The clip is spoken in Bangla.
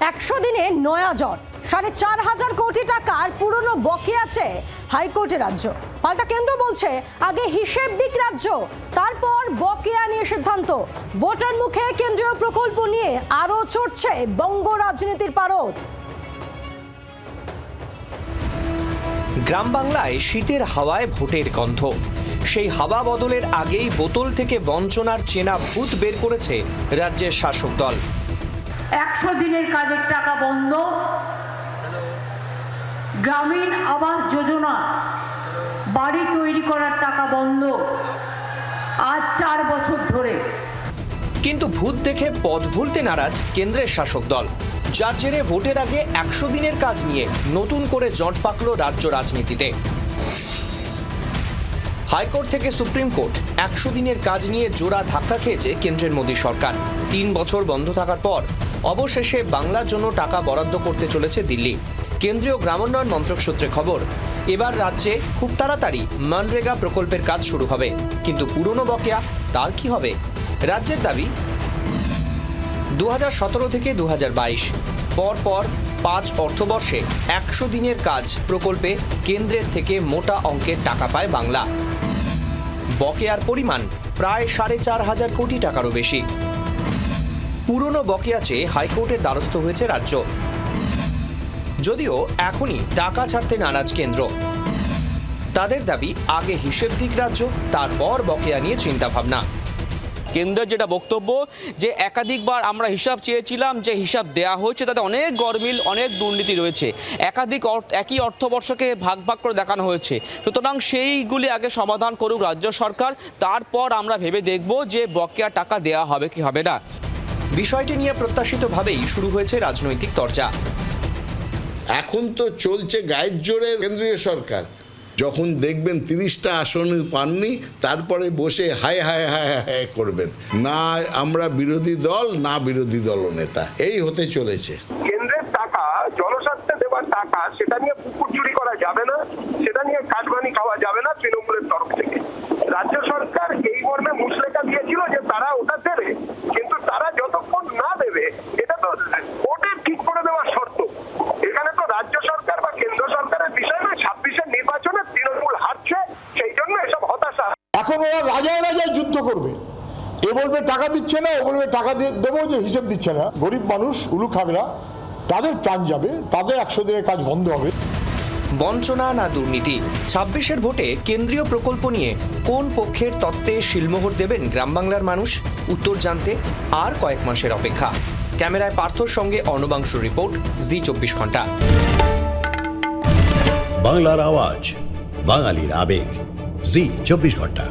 একশো দিনে নয়া জ্বর। সাড়ে চার হাজার কোটি টাকার পুরনো বকে আছে হাইকোর্টে রাজ্য। পাল্টা কেন্দ্র বলছে, আগে হিসেব দিক রাজ্য, তারপর বকেয়া নিয়ে সিদ্ধান্ত। ভোটার মুখে কেন্দ্রীয় প্রকল্প নিয়ে আরও চড়ছে বঙ্গ রাজনীতির পারদ। গ্রাম বাংলায় শীতের হাওয়ায় ভোটের গন্ধ। সেই হাওয়া বদলের আগেই বোতল থেকে বঞ্চনার চেনা ভূত বের করেছে রাজ্যের শাসক দল। একশো দিনের কাজের টাকা বন্ধ। গ্রামীণ আবাস যোজনা, বাড়ি তৈরি করার টাকা বন্ধ। আজ চার বছর ধরে। কিন্তু ভূত দেখে পথ ভুলতে নারাজ কেন্দ্রের শাসক দল। যার জেরে ভোটের আগে একশো দিনের কাজ নিয়ে নতুন করে জট পাকল রাজ্য রাজনীতিতে। হাইকোর্ট থেকে সুপ্রিম কোর্ট একশো দিনের কাজ নিয়ে জোড়া ধাক্কা খেয়েছে কেন্দ্রের মোদী সরকার। তিন বছর বন্ধ থাকার পর অবশেষে বাংলার জন্য টাকা বরাদ্দ করতে চলেছে দিল্লি। কেন্দ্রীয় গ্রামোন্নয়ন মন্ত্রক সূত্রে খবর, এবার রাজ্যে খুব তাড়াতাড়ি মনরেগা প্রকল্পের কাজ শুরু হবে। কিন্তু পুরনো বকেয়া, তার কি হবে? রাজ্যের দাবি দু হাজার সতেরো থেকে দু পর পর পাঁচ অর্থবর্ষে একশো দিনের কাজ প্রকল্পে কেন্দ্রের থেকে মোটা অঙ্কের টাকা পায় বাংলা। বকেয়ার পরিমাণ প্রায় সাড়ে চার হাজার কোটি টাকারও বেশি। পুরনো বকেয়া চেয়ে হাইকোর্টের দ্বারস্থ হয়েছে রাজ্য। যদিও এখনই টাকা ছাড়তে নারাজ কেন্দ্র। তাদের দাবি, আগে হিসেব দিক রাজ্য, তারপর বকেয়া নিয়ে চিন্তাভাবনা। কেন্দ্রের যেটা বক্তব্য যে একাধিকবার আমরা হিসাব চেয়েছিলাম যে হিসাব দেয়া হয়েছে তাতে অনেক গরমিল অনেক দুর্নীতি রয়েছে। একাধিক অর্থ- একই অর্থবর্ষকে ভাগ ভাগ করে দেখানো হয়েছে। সুতরাং সেইগুলি আগে সমাধান করুক রাজ্য সরকার তারপর আমরা ভেবে দেখব যে বকেয়া টাকা দেয়া হবে কি হবে না। বিষয়টি নিয়ে প্রত্যাশিতভাবেই শুরু হয়েছে রাজনৈতিক চর্চা এখন তো চলছে গায়ের জোরে কেন্দ্রীয় সরকার। যখন দেখবেন তিরিশটা আসন পাননি, তারপরে বসে হায় হায় হায় হায় করবেন। না আমরা বিরোধী দল, না বিরোধী দল নেতা। এই হতে চলেছে। কেন্দ্রের টাকা, জনস্বার্থে দেওয়ার টাকা, সেটা নিয়ে পুকুর চুরি করা যাবে না, সেটা নিয়ে কাটবানি খাওয়া যাবে না তৃণমূলের তরফ থেকে রাজ্য সরকার এই মর্মে মুসলেখা দিয়েছিল যে তারা ওটা দেবে কিন্তু তারা যতক্ষণ না দেবে এটা তো কোর্টের ঠিক করে দেওয়ার শর্ত এখানে তো রাজ্য সরকার বা কেন্দ্র সরকারের বিষয় নয় ছাব্বিশের নির্বাচনে তৃণমূল হারছে সেই জন্য এসব ওরা রাজায় রাজায় যুদ্ধ করবে। এ বলবে টাকা দিচ্ছে না ও বলবে টাকা দেবো যে হিসেব দিচ্ছে না। গরিব মানুষ উলু খাবে না তাদের প্রাণ যাবে তাদের একশো দিনের কাজ বন্ধ হবে। বঞ্চনা না দুর্নীতি। ছাব্বিশের ভোটে কেন্দ্রীয় প্রকল্প নিয়ে কোন পক্ষের তত্ত্বে শিলমোহর দেবেন গ্রাম বাংলার মানুষ? উত্তর জানতে আর কয়েক মাসের অপেক্ষা। ক্যামেরায় পার্থর সঙ্গে অর্ণবাংশুর রিপোর্ট জি চব্বিশ ঘণ্টা। বাংলার আওয়াজ বাঙালির আবেগ জি চব্বিশ ঘণ্টা।